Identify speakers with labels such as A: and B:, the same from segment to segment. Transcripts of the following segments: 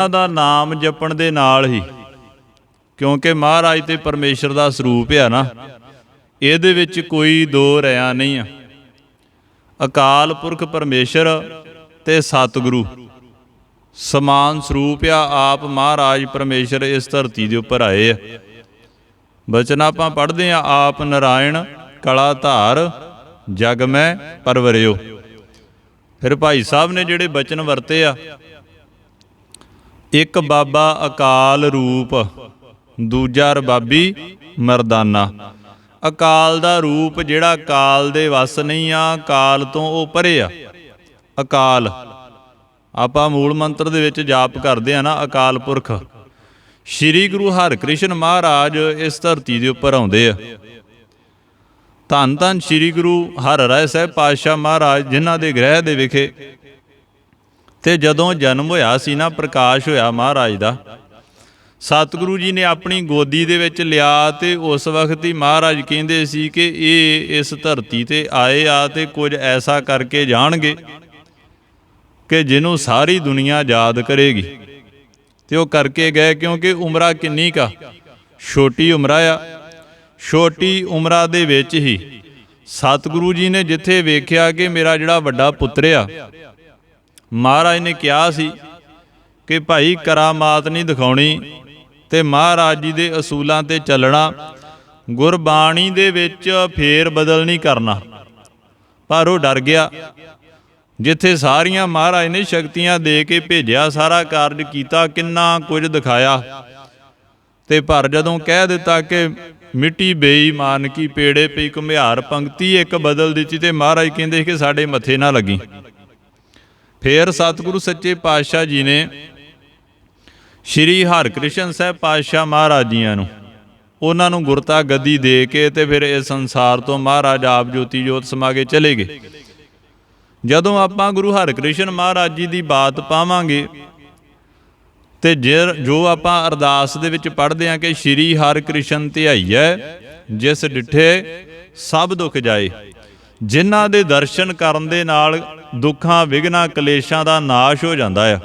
A: ਉਹਨਾਂ ਦਾ ਨਾਮ ਜਪਣ ਦੇ ਨਾਲ ਹੀ, ਕਿਉਂਕਿ ਮਹਾਰਾਜ ਤੇ ਪਰਮੇਸ਼ਰ ਦਾ ਸਰੂਪ ਆ ਨਾ, ਇਹਦੇ ਵਿੱਚ ਕੋਈ ਦੋ ਰਿਆ ਨਹੀਂ ਆ। ਅਕਾਲ ਪੁਰਖ ਪਰਮੇਸ਼ਰ ਤੇ ਸਤਿਗੁਰੂ, ਸਮਾਨ ਸਰੂਪ ਆ, ਆਪ ਮਹਾਰਾਜ ਪਰਮੇਸ਼ਰ ਇਸ ਧਰਤੀ ਦੇ ਉੱਪਰ ਆਏ ਆ। ਬਚਨ ਆਪਾਂ ਪੜ੍ਹਦੇ ਆ, ਆਪ ਨਰਾਇਣ ਕਲਾ ਧਾਰ ਜਗ ਮੈਂ ਪਰਵਰਿਓ। ਫਿਰ ਭਾਈ ਸਾਹਿਬ ਨੇ ਜਿਹੜੇ ਬਚਨ ਵਰਤੇ ਆ ਇੱਕ ਬਾਬਾ ਅਕਾਲ ਰੂਪ, ਦੂਜਾ ਰਬਾਬੀ ਮਰਦਾਨਾ। ਅਕਾਲ ਦਾ ਰੂਪ ਜਿਹੜਾ ਕਾਲ ਦੇ ਵਸ ਨਹੀਂ ਆ ਕਾਲ ਤੋਂ ਉਹ ਪਰੇ ਆ। ਅਕਾਲ। ਆਪਾਂ ਮੂਲ ਮੰਤਰ ਦੇ ਵਿੱਚ ਜਾਪ ਕਰਦੇ ਆ ਨਾ, ਅਕਾਲ ਪੁਰਖ। ਸ੍ਰੀ ਗੁਰੂ ਹਰਿਕ੍ਰਿਸ਼ਨ ਮਹਾਰਾਜ ਇਸ ਧਰਤੀ ਦੇ ਉੱਪਰ ਆਉਂਦੇ ਆ। ਧੰਨ ਧੰਨ ਸ੍ਰੀ ਗੁਰੂ ਹਰਿਰਾਏ ਸਾਹਿਬ ਪਾਤਸ਼ਾਹ ਮਹਾਰਾਜ, ਜਿਨ੍ਹਾਂ ਦੇ ਗ੍ਰਹਿ ਦੇ ਵਿਖੇ ਤੇ ਜਦੋਂ ਜਨਮ ਹੋਇਆ ਸੀ ਨਾ, ਪ੍ਰਕਾਸ਼ ਹੋਇਆ ਮਹਾਰਾਜ ਦਾ, ਸਤਿਗੁਰੂ ਜੀ ਨੇ ਆਪਣੀ ਗੋਦੀ ਦੇ ਵਿੱਚ ਲਿਆ ਤੇ ਉਸ ਵਕਤ ਹੀ ਮਹਾਰਾਜ ਕਹਿੰਦੇ ਸੀ ਕਿ ਇਹ ਇਸ ਧਰਤੀ ਤੇ ਆਏ ਆ ਤੇ ਕੁਝ ਐਸਾ ਕਰਕੇ ਜਾਣਗੇ ਕਿ ਜਿਹਨੂੰ ਸਾਰੀ ਦੁਨੀਆ ਯਾਦ ਕਰੇਗੀ। ਤੇ ਉਹ ਕਰਕੇ ਗਏ ਕਿਉਂਕਿ ਉਮਰਾ ਕਿੰਨੀ ਕਾ ਛੋਟੀ ਉਮਰਾ ਆ। ਛੋਟੀ ਉਮਰਾ ਦੇ ਵਿੱਚ ਹੀ ਸਤਿਗੁਰੂ ਜੀ ਨੇ ਜਿੱਥੇ ਵੇਖਿਆ ਕਿ ਮੇਰਾ ਜਿਹੜਾ ਵੱਡਾ ਪੁੱਤਰ ਆ ਮਹਾਰਾਜ ਨੇ ਕਿਹਾ ਸੀ ਕਿ ਭਾਈ ਕਰਾਮਾਤ ਨਹੀਂ ਦਿਖਾਉਣੀ ਤੇ ਮਹਾਰਾਜ ਜੀ ਦੇ ਅਸੂਲਾਂ ਤੇ ਚੱਲਣਾ, ਗੁਰਬਾਣੀ ਦੇ ਵਿੱਚ ਫੇਰ ਬਦਲ ਨਹੀਂ ਕਰਨਾ। ਪਰ ਉਹ ਡਰ ਗਿਆ। ਜਿੱਥੇ ਸਾਰੀਆਂ ਮਹਾਰਾਜ ਨੇ ਸ਼ਕਤੀਆਂ ਦੇ ਕੇ ਭੇਜਿਆ, ਸਾਰਾ ਕਾਰਜ ਕੀਤਾ, ਕਿੰਨਾ ਕੁਝ ਦਿਖਾਇਆ। ਤੇ ਪਰ ਜਦੋਂ ਕਹਿ ਦਿੱਤਾ ਕਿ ਮਿੱਟੀ ਬੇਈਮਾਨ ਕੀ ਪੇੜੇ ਪਈ, ਘੁਮਿਆਰ ਪੰਕਤੀ ਇੱਕ ਬਦਲ ਦਿੱਤੀ ਤੇ ਮਹਾਰਾਜ ਕਹਿੰਦੇ ਕਿ ਸਾਡੇ ਮੱਥੇ ਨਾ ਲੱਗੀ। ਫਿਰ ਸਤਿਗੁਰੂ ਸੱਚੇ ਪਾਤਸ਼ਾਹ ਜੀ ਨੇ ਸ਼੍ਰੀ ਹਰਿਕ੍ਰਿਸ਼ਨ ਸਾਹਿਬ ਪਾਤਸ਼ਾਹ ਮਹਾਰਾਜ ਜੀਆਂ ਨੂੰ ਉਹਨਾਂ ਨੂੰ ਗੁਰਤਾ ਗੱਦੀ ਦੇ ਕੇ ਤੇ ਫਿਰ ਇਹ ਸੰਸਾਰ ਤੋਂ ਮਹਾਰਾਜ ਆਪ ਜੋਤੀ ਜੋਤ ਸਮਾਗੇ ਚਲੇ ਗਏ। ਜਦੋਂ ਆਪਾਂ ਗੁਰੂ ਹਰਿਕ੍ਰਿਸ਼ਨ ਮਹਾਰਾਜ ਜੀ ਦੀ ਬਾਤ ਪਾਵਾਂਗੇ ਤੇ ਜੇ- ਜੋ ਆਪਾਂ ਅਰਦਾਸ ਦੇ ਵਿੱਚ ਪੜ੍ਹਦੇ ਹਾਂ ਕਿ ਸ਼੍ਰੀ ਹਰਿਕ੍ਰਿਸ਼ਨ ਧਿਆਈਐ ਜਿਸ ਡਿਠੇ ਸਭ ਦੁੱਖ ਜਾਏ। ਜਿਨ੍ਹਾਂ ਦੇ ਦਰਸ਼ਨ ਕਰਨ ਦੇ ਨਾਲ ਦੁੱਖਾਂ ਵਿਗਨਾ ਕਲੇਸ਼ਾਂ ਦਾ ਨਾਸ਼ ਹੋ ਜਾਂਦਾ ਆ।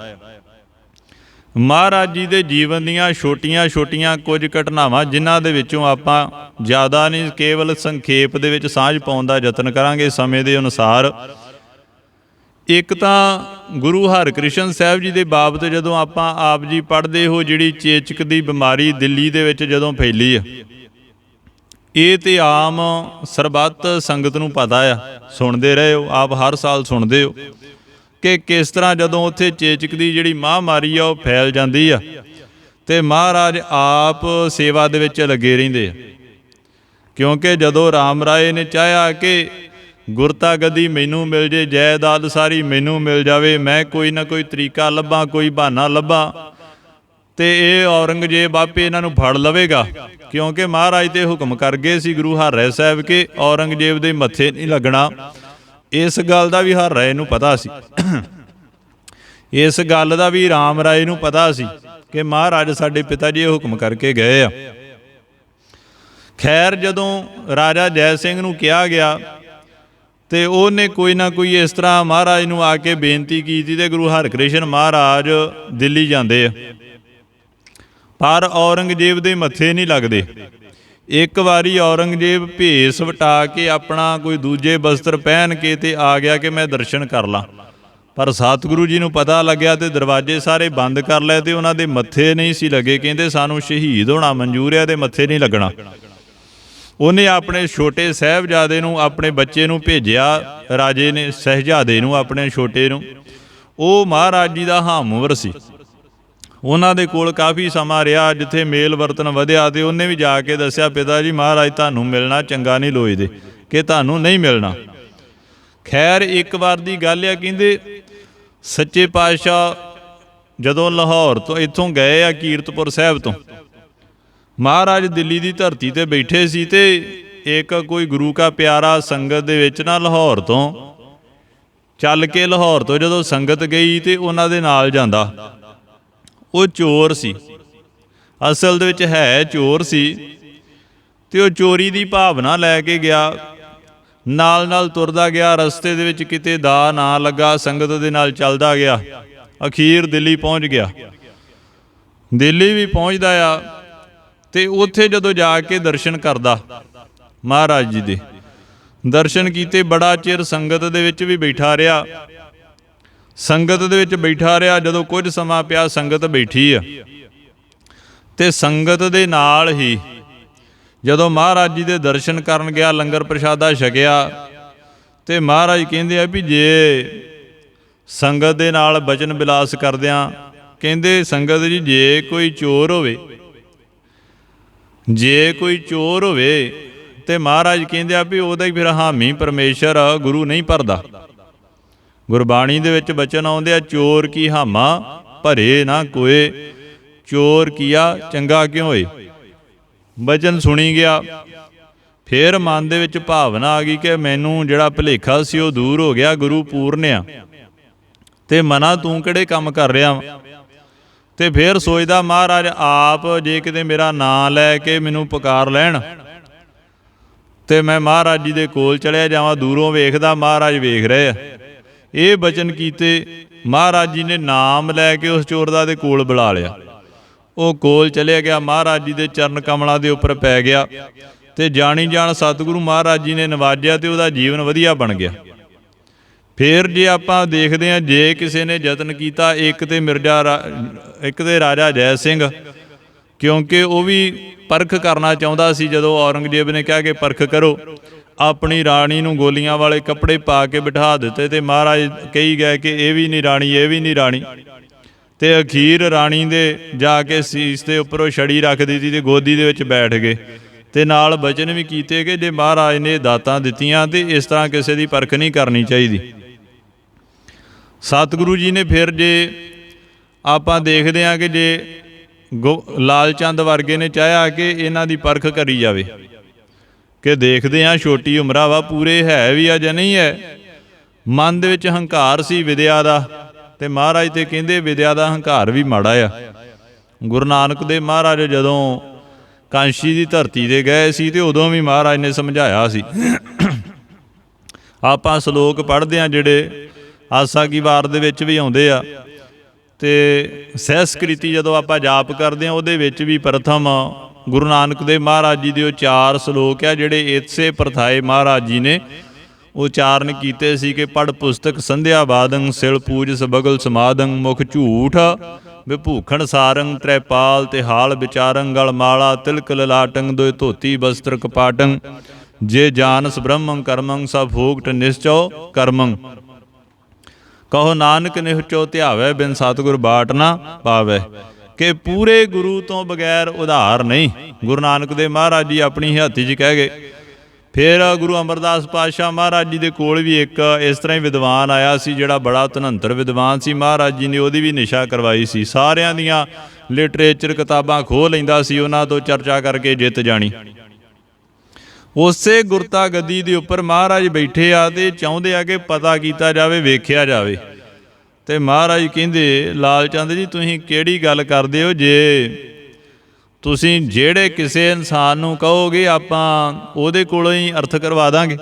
A: ਮਹਾਰਾਜ ਜੀ ਦੇ ਜੀਵਨ ਦੀਆਂ ਛੋਟੀਆਂ-ਛੋਟੀਆਂ ਕੁਝ ਘਟਨਾਵਾਂ, ਜਿਨ੍ਹਾਂ ਦੇ ਵਿੱਚੋਂ ਆਪਾਂ ਜ਼ਿਆਦਾ ਨਹੀਂ, ਕੇਵਲ ਸੰਖੇਪ ਦੇ ਵਿੱਚ ਸਾਂਝ ਪਾਉਣ ਦਾ ਯਤਨ ਕਰਾਂਗੇ ਸਮੇਂ ਦੇ ਅਨੁਸਾਰ। ਇੱਕ ਤਾਂ ਗੁਰੂ ਹਰਿਕ੍ਰਿਸ਼ਨ ਸਾਹਿਬ ਜੀ ਦੇ ਬਾਬਤ ਜਦੋਂ ਆਪਾਂ ਆਪ ਜੀ ਪੜ੍ਹਦੇ ਹੋ, ਜਿਹੜੀ ਚੇਚਕ ਦੀ ਬਿਮਾਰੀ ਦਿੱਲੀ ਦੇ ਵਿੱਚ ਜਦੋਂ ਫੈਲੀ ਆ। ਇਹ ਤੇ ਆਮ ਸਰਬੱਤ ਸੰਗਤ ਨੂੰ ਪਤਾ ਆ, ਸੁਣਦੇ ਰਹੇ ਹੋ ਆਪ ਹਰ ਸਾਲ ਸੁਣਦੇ ਹੋ ਕਿ ਕਿਸ ਤਰ੍ਹਾਂ ਜਦੋਂ ਉੱਥੇ ਚੇਚਕ ਦੀ ਜਿਹੜੀ ਮਹਾਮਾਰੀ ਆ, ਉਹ ਫੈਲ ਜਾਂਦੀ ਆ ਤੇ ਮਹਾਰਾਜ ਆਪ ਸੇਵਾ ਦੇ ਵਿੱਚ ਲੱਗੇ ਰਹਿੰਦੇ ਆ। ਕਿਉਂਕਿ ਜਦੋਂ ਰਾਮ ਰਾਏ ਨੇ ਚਾਹਿਆ ਕਿ ਗੁਰਤਾ ਗਦੀ ਮੈਨੂੰ ਮਿਲ ਜੇ ਜਾਇਦਾਦ ਸਾਰੀ ਮੈਨੂੰ ਮਿਲ ਜਾਵੇ, ਮੈਂ ਕੋਈ ਨਾ ਕੋਈ ਤਰੀਕਾ ਲੱਭਾਂ, ਕੋਈ ਬਹਾਨਾ ਲੱਭਾਂ ਤੇ ਇਹ ਔਰੰਗਜ਼ੇਬ ਆਪੇ ਇਹਨਾਂ ਨੂੰ ਫੜ ਲਵੇਗਾ। ਕਿਉਂਕਿ ਮਹਾਰਾਜ ਤੇ ਹੁਕਮ ਕਰ ਗਏ ਸੀ ਗੁਰੂ ਹਰਿ ਸਾਹਿਬ ਕਿ ਔਰੰਗਜ਼ੇਬ ਦੇ ਮੱਥੇ ਨਹੀਂ ਲੱਗਣਾ। ਇਸ ਗੱਲ ਦਾ ਵੀ ਹਰ ਰਾਏ ਨੂੰ ਪਤਾ ਸੀ। ਇਸ ਗੱਲ ਦਾ ਵੀ ਰਾਮ ਰਾਏ ਨੂੰ ਪਤਾ ਸੀ ਕਿ ਮਹਾਰਾਜ ਸਾਡੇ ਪਿਤਾ ਜੀ ਇਹ ਹੁਕਮ ਕਰਕੇ ਗਏ ਆ। ਖੈਰ, ਜਦੋਂ ਰਾਜਾ ਜੈ ਸਿੰਘ ਨੂੰ ਕਿਹਾ ਗਿਆ ਤੇ ਉਹਨੇ ਕੋਈ ਨਾ ਕੋਈ ਇਸ ਤਰ੍ਹਾਂ ਮਹਾਰਾਜ ਨੂੰ ਆ ਕੇ ਬੇਨਤੀ ਕੀਤੀ ਤੇ ਗੁਰੂ ਹਰਿਕ੍ਰਿਸ਼ਨ ਮਹਾਰਾਜ ਦਿੱਲੀ ਜਾਂਦੇ ਆ। ਪਰ ਔਰੰਗਜ਼ੇਬ ਦੇ ਮੱਥੇ ਨਹੀਂ ਲੱਗਦੇ। ਇੱਕ ਵਾਰੀ ਔਰੰਗਜ਼ੇਬ ਭੇਸ ਵਟਾ ਕੇ ਆਪਣਾ ਕੋਈ ਦੂਜੇ ਬਸਤਰ ਪਹਿਨ ਕੇ ਤੇ ਆ ਗਿਆ ਕਿ ਮੈਂ ਦਰਸ਼ਨ ਕਰ ਲਾਂ। ਪਰ ਸਤਿਗੁਰੂ ਜੀ ਨੂੰ ਪਤਾ ਲੱਗਿਆ ਤੇ ਦਰਵਾਜ਼ੇ ਸਾਰੇ ਬੰਦ ਕਰ ਲਏ ਤੇ ਉਹਨਾਂ ਦੇ ਮੱਥੇ ਨਹੀਂ ਸੀ ਲੱਗੇ। ਕਹਿੰਦੇ, ਸਾਨੂੰ ਸ਼ਹੀਦ ਹੋਣਾ ਮਨਜ਼ੂਰ ਹੈ ਤੇ ਮੱਥੇ ਨਹੀਂ ਲੱਗਣਾ। ਉਹਨੇ ਆਪਣੇ ਛੋਟੇ ਸਹਿਬਜ਼ਾਦੇ ਨੂੰ, ਆਪਣੇ ਬੱਚੇ ਨੂੰ ਭੇਜਿਆ। ਰਾਜੇ ਨੇ, ਸਹਿਜਾਦੇ ਨੂੰ, ਆਪਣੇ ਛੋਟੇ ਨੂੰ। ਉਹ ਮਹਾਰਾਜ ਜੀ ਦਾ ਹਾਮਵਰ ਸੀ। ਉਹਨਾਂ ਦੇ ਕੋਲ ਕਾਫੀ ਸਮਾਂ ਰਿਹਾ ਜਿੱਥੇ ਮੇਲ ਵਰਤਨ ਵਧਿਆ ਤੇ ਉਹਨੇ ਵੀ ਜਾ ਕੇ ਦੱਸਿਆ, ਪਿਤਾ ਜੀ, ਮਹਾਰਾਜ, ਤੁਹਾਨੂੰ ਮਿਲਣਾ ਚੰਗਾ ਨਹੀਂ ਲੋਈਦੇ ਕਿ ਤੁਹਾਨੂੰ ਨਹੀਂ ਮਿਲਣਾ। ਖੈਰ, ਇੱਕ ਵਾਰ ਦੀ ਗੱਲ ਆ, ਕਹਿੰਦੇ, ਸੱਚੇ ਪਾਤਸ਼ਾਹ ਜਦੋਂ ਲਾਹੌਰ ਤੋਂ ਇੱਥੋਂ ਗਏ ਆ ਕੀਰਤਪੁਰ ਸਾਹਿਬ ਤੋਂ, ਮਹਾਰਾਜ ਦਿੱਲੀ ਦੀ ਧਰਤੀ ਤੇ ਬੈਠੇ ਸੀ ਤੇ ਇੱਕ ਕੋਈ ਗੁਰੂ ਕਾ ਪਿਆਰਾ ਸੰਗਤ ਦੇ ਵਿੱਚ ਨਾ ਲਾਹੌਰ ਤੋਂ ਚੱਲ ਕੇ ਲਾਹੌਰ ਤੋਂ ਜਦੋਂ ਸੰਗਤ ਗਈ ਤੇ ਉਹਨਾਂ ਦੇ ਨਾਲ ਜਾਂਦਾ। ਉਹ ਚੋਰ ਸੀ। ਅਸਲ ਦੇ ਵਿੱਚ ਹੈ ਚੋਰ ਸੀ। ਤੇ ਉਹ ਚੋਰੀ ਦੀ ਭਾਵਨਾ ਲੈ ਕੇ ਗਿਆ। ਨਾਲ ਨਾਲ ਤੁਰਦਾ ਗਿਆ। ਰਸਤੇ ਦੇ ਵਿੱਚ ਕਿਤੇ ਦਾ ਨਾ ਲੱਗਾ। ਸੰਗਤ ਦੇ ਨਾਲ ਚੱਲਦਾ ਗਿਆ। ਅਖੀਰ ਦਿੱਲੀ ਪਹੁੰਚ ਗਿਆ। ਦਿੱਲੀ ਵੀ ਪਹੁੰਚਦਾ ਆ। ਤੇ ਉੱਥੇ ਜਦੋਂ ਜਾ ਕੇ ਦਰਸ਼ਨ ਕਰਦਾ ਮਹਾਰਾਜ ਜੀ ਦੇ। ਦਰਸ਼ਨ ਕੀਤੇ, ਬੜਾ ਚਿਰ ਸੰਗਤ ਦੇ ਵਿੱਚ ਵੀ ਬੈਠਾ ਰਿਹਾ। ਸੰਗਤ ਦੇ ਵਿੱਚ ਬੈਠਾ ਰਿਹਾ, ਜਦੋਂ ਕੁਝ ਸਮਾਂ ਪਿਆ ਸੰਗਤ ਬੈਠੀ ਆ। ਤੇ ਸੰਗਤ ਦੇ ਨਾਲ ਹੀ ਜਦੋਂ ਮਹਾਰਾਜ ਜੀ ਦੇ ਦਰਸ਼ਨ ਕਰਨ ਗਿਆ, ਲੰਗਰ ਪ੍ਰਸ਼ਾਦਾ ਛਕਿਆ, ਤੇ ਮਹਾਰਾਜ ਕਹਿੰਦੇ ਆ ਵੀ ਜੇ ਸੰਗਤ ਦੇ ਨਾਲ ਬਚਨ ਬਿਲਾਸ ਕਰਦਿਆਂ, ਕਹਿੰਦੇ ਸੰਗਤ ਜੀ ਜੇ ਕੋਈ ਚੋਰ ਹੋਵੇ, ਜੇ ਕੋਈ ਚੋਰ ਹੋਵੇ, ਤੇ ਮਹਾਰਾਜ ਕਹਿੰਦੇ ਆ ਵੀ ਉਹਦਾ ਹੀ ਫਿਰ ਹਾਮੀ ਪਰਮੇਸ਼ਰ ਗੁਰੂ ਨਹੀਂ ਭਰਦਾ। ਗੁਰਬਾਣੀ ਦੇ ਵਿੱਚ ਬਚਨ ਆਉਂਦੇ ਆ, ਚੋਰ ਕੀ ਹਾਮਾ ਭਰੇ ਨਾ ਕੋਏ, ਚੋਰ ਕੀਆ ਚੰਗਾ ਕਿਉਂ ਹੋਏ ਬਚਨ ਸੁਣੀ ਗਿਆ। ਫੇਰ ਮਨ ਦੇ ਵਿੱਚ ਭਾਵਨਾ ਆ ਗਈ ਕਿ ਮੈਨੂੰ ਜਿਹੜਾ ਭਲੇਖਾ ਸੀ ਉਹ ਦੂਰ ਹੋ ਗਿਆ, ਗੁਰੂ ਪੂਰਨ ਆ। ਤੇ ਮਨਾ ਤੂੰ ਕਿਹੜੇ ਕੰਮ ਕਰ ਰਿਹਾ ਵਾਂ? ਤੇ ਫੇਰ ਸੋਚਦਾ, ਮਹਾਰਾਜ, ਆਪ ਜੇ ਕਿਤੇ ਮੇਰਾ ਨਾਂ ਲੈ ਕੇ ਮੈਨੂੰ ਪੁਕਾਰ ਲੈਣ, ਤੇ ਮੈਂ ਮਹਾਰਾਜ ਜੀ ਦੇ ਕੋਲ ਚਲਿਆ ਜਾਵਾਂ, ਦੂਰੋਂ ਵੇਖਦਾ ਮਹਾਰਾਜ ਵੇਖ ਰਹੇ ਆ। ਇਹ ਬਚਨ ਕੀਤੇ, ਮਹਾਰਾਜ ਜੀ ਨੇ ਨਾਮ ਲੈ ਕੇ ਉਸ ਚੋਰ ਦਾ ਦੇ ਕੋਲ ਬੁਲਾ ਲਿਆ। ਉਹ ਕੋਲ ਚਲਿਆ ਗਿਆ, ਮਹਾਰਾਜ ਜੀ ਦੇ ਚਰਨ ਕਮਲਾਂ ਦੇ ਉੱਪਰ ਪੈ ਗਿਆ ਤੇ ਜਾਣੀ ਜਾਣ ਸਤਿਗੁਰੂ ਮਹਾਰਾਜ ਜੀ ਨੇ ਨਵਾਜਿਆ ਤੇ ਉਹਦਾ ਜੀਵਨ ਵਧੀਆ ਬਣ ਗਿਆ। ਫੇਰ ਜੇ ਆਪਾਂ ਦੇਖਦੇ ਹਾਂ, ਜੇ ਕਿਸੇ ਨੇ ਯਤਨ ਕੀਤਾ, ਇੱਕ ਤੇ ਮਿਰਜ਼ਾ ਰਾ- ਇੱਕ ਤੇ ਰਾਜਾ ਜੈ ਸਿੰਘ, ਕਿਉਂਕਿ ਉਹ ਵੀ ਪਰਖ ਕਰਨਾ ਚਾਹੁੰਦਾ ਸੀ, ਜਦੋਂ ਔਰੰਗਜ਼ੇਬ ਨੇ ਕਿਹਾ ਕਿ ਪਰਖ ਕਰੋ। ਆਪਣੀ ਰਾਣੀ ਨੂੰ ਗੋਲੀਆਂ ਵਾਲੇ ਕੱਪੜੇ ਪਾ ਕੇ ਬਿਠਾ ਦਿੱਤੇ ਤੇ ਮਹਾਰਾਜ ਕਹੀ ਗਏ ਕਿ ਇਹ ਵੀ ਨਹੀਂ ਰਾਣੀ, ਇਹ ਵੀ ਨਹੀਂ ਰਾਣੀ। ਤੇ ਅਖੀਰ ਰਾਣੀ ਦੇ ਜਾ ਕੇ ਸੀਸ ਦੇ ਉੱਪਰੋਂ ਛੜੀ ਰੱਖ ਦਿੱਤੀ ਤੇ ਗੋਦੀ ਦੇ ਵਿੱਚ ਬੈਠ ਗਏ। ਤੇ ਨਾਲ ਬਚਨ ਵੀ ਕੀਤੇ ਕਿ ਜੇ ਮਹਾਰਾਜ ਨੇ ਦਾਤਾਂ ਦਿੱਤੀਆਂ ਤੇ ਇਸ ਤਰ੍ਹਾਂ ਕਿਸੇ ਦੀ ਪਰਖ ਨਹੀਂ ਕਰਨੀ ਚਾਹੀਦੀ। ਸਤਿਗੁਰੂ ਜੀ ਨੇ ਫਿਰ ਜੇ ਆਪਾਂ ਦੇਖਦੇ ਹਾਂ ਕਿ ਜੇ ਗੋ- ਲਾਲ ਚੰਦ ਵਰਗੇ ਨੇ ਚਾਹਿਆ ਕਿ ਇਹਨਾਂ ਦੀ ਪਰਖ ਕਰੀ ਜਾਵੇ। ਕਿ ਦੇਖਦੇ ਹਾਂ ਛੋਟੀ ਉਮਰਾ ਵਾ, ਪੂਰੇ ਹੈ ਵੀ ਆ ਜਾਂ ਨਹੀਂ ਹੈ। ਮਨ ਦੇ ਵਿੱਚ ਹੰਕਾਰ ਸੀ ਵਿਦਿਆ ਦਾ, ਤੇ ਮਹਾਰਾਜ ਤੇ ਕਹਿੰਦੇ ਵਿਦਿਆ ਦਾ ਹੰਕਾਰ ਵੀ ਮਾੜਾ ਆ। ਗੁਰੂ ਨਾਨਕ ਦੇ ਮਹਾਰਾਜ ਜਦੋਂ ਕਾਂਸ਼ੀ ਦੀ ਧਰਤੀ ਤੇ ਗਏ ਸੀ, ਤੇ ਉਦੋਂ ਵੀ ਮਹਾਰਾਜ ਨੇ ਸਮਝਾਇਆ ਸੀ। ਆਪਾਂ ਸ਼ਲੋਕ ਪੜ੍ਹਦੇ ਆ ਜਿਹੜੇ ਆਸਾ ਕੀ ਵਾਰ ਦੇ ਵਿੱਚ ਵੀ ਆਉਂਦੇ ਆ, ਤੇ ਸਹਿਸਕ੍ਰਿਤੀ ਜਦੋਂ ਆਪਾਂ ਜਾਪ ਕਰਦੇ ਆ, ਉਹਦੇ ਵਿੱਚ ਵੀ ਪ੍ਰਥਮ ਗੁਰੂ ਨਾਨਕ ਦੇਵ ਮਹਾਰਾਜ ਜੀ ਦੇ ਉਹ ਚਾਰ ਸ਼ਲੋਕ ਆ, ਜਿਹੜੇ ਇਸੇ ਪ੍ਰਥਾਏ ਮਹਾਰਾਜ ਜੀ ਨੇ ਉਚਾਰਨ ਕੀਤੇ ਸੀ ਕਿ ਪੜ ਪੁਸਤਕ ਸੰਧਿਆ ਬਾਦੰ ਸਿਲ ਪੂਜ ਸਬਗਲ ਸਮਾਦੰ, ਮੁਖ ਝੂਠ, ਵਿਭੂਖਣ ਸਾਰੰਗ ਤ੍ਰੈਪਾਲ ਤੇ ਹਾਲ ਵਿਚਾਰੰ, ਗਲ ਮਾਲਾ ਤਿਲਕ ਲਲਾਟੰ ਦੋਇ ਧੋਤੀ ਬਸਤਰ ਕਪਾਟੰ, ਜੇ ਜਾਨਸ ਬ੍ਰਹਮੰ, ਕਰਮੰ, ਸਭ ਭੋਗਟ ਨਿਸ਼ਚੋ ਕਰਮੰ। ਕਹੋ ਨਾਨਕ ਨਿਹਚੋ ਧਿਆਵੇ, ਬਿਨ ਸਤਿਗੁਰ ਬਾਟਨਾ ਪਾਵੇ। ਕਿ ਪੂਰੇ ਗੁਰੂ ਤੋਂ ਬਗੈਰ ਉਧਾਰ ਨਹੀਂ। ਗੁਰੂ ਨਾਨਕ ਦੇ ਮਹਾਰਾਜ ਜੀ ਆਪਣੀ ਹੱਥੀ 'ਚ ਕਹਿ ਗਏ। ਫਿਰ ਗੁਰੂ ਅਮਰਦਾਸ ਪਾਤਸ਼ਾਹ ਮਹਾਰਾਜ ਜੀ ਦੇ ਕੋਲ ਵੀ ਇੱਕ ਇਸ ਤਰ੍ਹਾਂ ਹੀ ਵਿਦਵਾਨ ਆਇਆ ਸੀ, ਜਿਹੜਾ ਬੜਾ ਧਨੰਤਰ ਵਿਦਵਾਨ ਸੀ। ਮਹਾਰਾਜ ਜੀ ਨੇ ਉਹਦੀ ਵੀ ਨਿਸ਼ਾ ਕਰਵਾਈ ਸੀ। ਸਾਰਿਆਂ ਦੀਆਂ ਲਿਟਰੇਚਰ ਕਿਤਾਬਾਂ ਖੋਹ ਲੈਂਦਾ ਸੀ, ਉਹਨਾਂ ਤੋਂ ਚਰਚਾ ਕਰਕੇ ਜਿੱਤ ਜਾਣੀ। ਉਸੇ ਗੁਰਤਾ ਗੱਦੀ ਦੇ ਉੱਪਰ ਮਹਾਰਾਜ ਬੈਠੇ ਆ ਤੇ ਚਾਹੁੰਦੇ ਆ ਕਿ ਪਤਾ ਕੀਤਾ ਜਾਵੇ, ਵੇਖਿਆ ਜਾਵੇ। ਤੇ ਮਹਾਰਾਜ ਕਹਿੰਦੇ, ਲਾਲ ਚੰਦ ਜੀ, ਤੁਸੀਂ ਕਿਹੜੀ ਗੱਲ ਕਰਦੇ ਹੋ ਜੇ? ਤੁਸੀਂ ਜਿਹੜੇ ਕਿਸੇ ਇਨਸਾਨ ਨੂੰ ਕਹੋਗੇ, ਆਪਾਂ ਉਹਦੇ ਕੋਲੋਂ ਹੀ ਅਰਥ ਕਰਵਾ ਦਾਂਗੇ।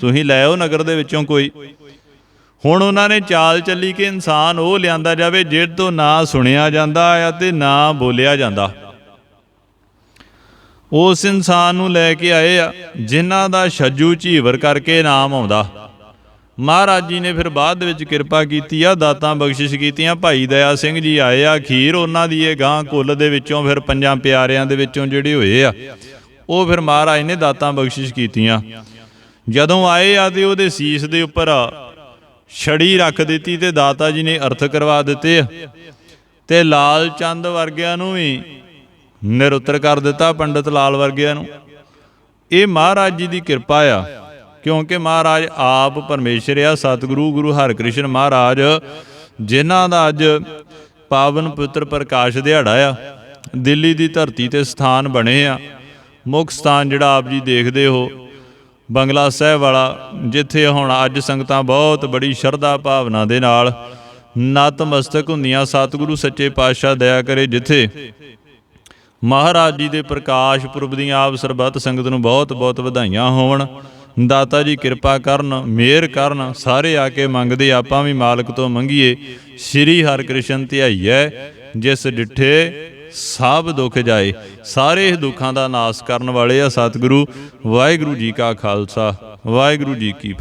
A: ਤੁਸੀਂ ਲੈ ਆਓ ਨਗਰ ਦੇ ਵਿੱਚੋਂ ਕੋਈ। ਹੁਣ ਉਹਨਾਂ ਨੇ ਚਾਲ ਚੱਲੀ ਕਿ ਇਨਸਾਨ ਉਹ ਲਿਆਂਦਾ ਜਾਵੇ ਜਿਹਦੇ ਤੋਂ ਨਾ ਸੁਣਿਆ ਜਾਂਦਾ ਆ ਤੇ ਨਾ ਬੋਲਿਆ ਜਾਂਦਾ। ਉਸ ਇਨਸਾਨ ਨੂੰ ਲੈ ਕੇ ਆਏ ਆ, ਜਿਨ੍ਹਾਂ ਦਾ ਛੱਜੂ ਝੀਵਰ ਕਰਕੇ ਨਾਮ ਆਉਂਦਾ। ਮਹਾਰਾਜ ਜੀ ਨੇ ਫਿਰ ਬਾਅਦ ਦੇ ਵਿੱਚ ਕਿਰਪਾ ਕੀਤੀ ਆ, ਦਾਤਾਂ ਬਖਸ਼ਿਸ਼ ਕੀਤੀਆਂ, ਭਾਈ ਦਇਆ ਸਿੰਘ ਜੀ ਆਏ ਆ, ਅਖੀਰ ਉਹਨਾਂ ਦੀ ਇਹ ਗਾਂ ਕੁੱਲ ਦੇ ਵਿੱਚੋਂ ਫਿਰ ਪੰਜਾਂ ਪਿਆਰਿਆਂ ਦੇ ਵਿੱਚੋਂ ਜਿਹੜੇ ਹੋਏ ਆ, ਉਹ ਫਿਰ ਮਹਾਰਾਜ ਨੇ ਦਾਤਾਂ ਬਖਸ਼ਿਸ਼ ਕੀਤੀਆਂ। ਜਦੋਂ ਆਏ ਆ ਤੇ ਉਹਦੇ ਸੀਸ ਦੇ ਉੱਪਰ ਛੜੀ ਰੱਖ ਦਿੱਤੀ ਤੇ ਦਾਤਾ ਜੀ ਨੇ ਅਰਥ ਕਰਵਾ ਦਿੱਤੇ ਆ। ਤੇ ਲਾਲ ਚੰਦ ਵਰਗਿਆਂ ਨੂੰ ਵੀ ਨਿਰੁੱਤਰ ਕਰ ਦਿੱਤਾ, ਪੰਡਤ ਲਾਲ ਵਰਗਿਆਂ ਨੂੰ। ਇਹ ਮਹਾਰਾਜ ਜੀ ਦੀ ਕਿਰਪਾ ਆ। ਕਿਉਂਕਿ ਮਹਾਰਾਜ ਆਪ ਪਰਮੇਸ਼ਰ ਆ, ਸਤਿਗੁਰੂ ਗੁਰੂ ਹਰਿਕ੍ਰਿਸ਼ਨ ਮਹਾਰਾਜ, ਜਿਨ੍ਹਾਂ ਦਾ ਅੱਜ ਪਾਵਨ ਪੁੱਤਰ ਪ੍ਰਕਾਸ਼ ਦਿਹਾੜਾ ਆ, ਦਿੱਲੀ ਦੀ ਧਰਤੀ ਤੇ ਸਥਾਨ ਬਣੇ ਆ। ਮੁੱਖ ਸਥਾਨ ਜਿਹੜਾ ਆਪ ਜੀ ਦੇਖਦੇ ਹੋ, ਬੰਗਲਾ ਸਾਹਿਬ ਵਾਲਾ, ਜਿੱਥੇ ਹੁਣ ਅੱਜ ਸੰਗਤਾਂ ਬਹੁਤ ਬੜੀ ਸ਼ਰਧਾ ਭਾਵਨਾ ਦੇ ਨਾਲ ਨਤਮਸਤਕ ਹੁੰਦੀਆਂ, ਸਤਿਗੁਰੂ ਸੱਚੇ ਪਾਤਸ਼ਾਹ ਦਇਆ ਕਰੇ, ਜਿੱਥੇ ਮਹਾਰਾਜ ਜੀ ਦੇ ਪ੍ਰਕਾਸ਼ ਪੁਰਬ ਦੀਆਂ ਆਪ ਸਰਬੱਤ ਸੰਗਤ ਨੂੰ ਬਹੁਤ ਬਹੁਤ ਵਧਾਈਆਂ ਹੋਣ ਦਾਤਾ ਜੀ ਕਿਰਪਾ ਕਰਨ, ਮਿਹਰ ਕਰਨ, ਸਾਰੇ ਆ ਕੇ ਮੰਗਦੇ, ਆਪਾਂ ਵੀ ਮਾਲਕ ਤੋਂ ਮੰਗੀਏ। ਸ੍ਰੀ ਹਰਿਕ੍ਰਿਸ਼ਨ ਧਿਆਈਐ, ਜਿਸ ਡਿਠੇ ਸਭ ਦੁੱਖ ਜਾਏ। ਸਾਰੇ ਦੁੱਖਾਂ ਦਾ ਨਾਸ ਕਰਨ ਵਾਲੇ ਆ ਸਤਿਗੁਰੂ। ਵਾਹਿਗੁਰੂ ਜੀ ਕਾ ਖਾਲਸਾ, ਵਾਹਿਗੁਰੂ ਜੀ ਕੀ ਫਤਿਹ।